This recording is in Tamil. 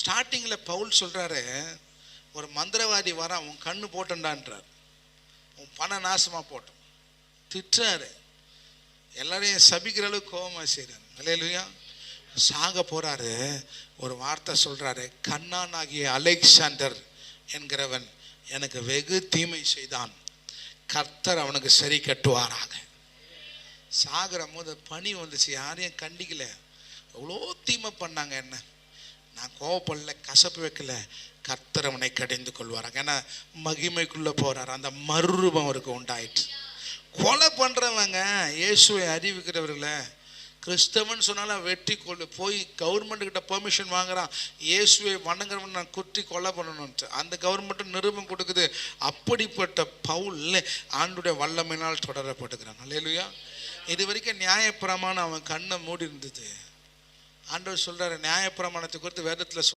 ஸ்டார்டிங்கில் பவுல் சொல்கிறாரு ஒரு மந்திரவாதி வரான் உன் கண்ணு போட்டண்டான்றார் உன் பணம் நாசமாக போட்டோம். திட்டுறாரு. எல்லாரையும் சபிக்கிற அளவுக்கு கோபமாக செய்கிறாரு இல்லையா சாக போகிறாரு ஒரு வார்த்தை சொல்கிறாரு கண்ணான் ஆகிய அலெக்சாண்டர் என்கிறவன் எனக்கு வெகு தீமை செய்தான். கர்த்தர் அவனுக்கு சரி கட்டுவாராக. சாகிற போது பணி வந்துச்சு. யாரையும் கண்டிக்கல. எவ்வளோ தீமை பண்ணாங்க என்ன? நான் கோவப்படல கசப்பு வைக்கல. கர்த்தர் அவனை கடிந்து கொள்வாராங்க. ஏன்னா மகிமைக்குள்ளே போகிறார் அந்த மறுரூபம் அவருக்கு உண்டாயிற்று. கொலை பண்ணுறவங்க இயேசுவை அறிவிக்கிறவர்களை கிறிஸ்தவன் சொன்னாலும் வெட்டி கொள்ளு போய் கவர்மெண்ட்டுக்கிட்ட பெர்மிஷன் வாங்குகிறான் இயேசுவை வணங்குறவன் நான் குத்தி கொலை பண்ணணும்ட்டு அந்த கவர்மெண்ட்டும் நிருபம் கொடுக்குது. அப்படிப்பட்ட பவுல் ஆண்டுடைய வல்லமையினால் தொடரப்பட்டுக்கிறான். இல்லையா இது வரைக்கும் நியாயப்பிரமான அவன் கண்ணை மூடி இருந்தது ஆண்டவர் சொல்கிறார் நியாயப்பிரமாணத்தை குறித்து வேதத்தில்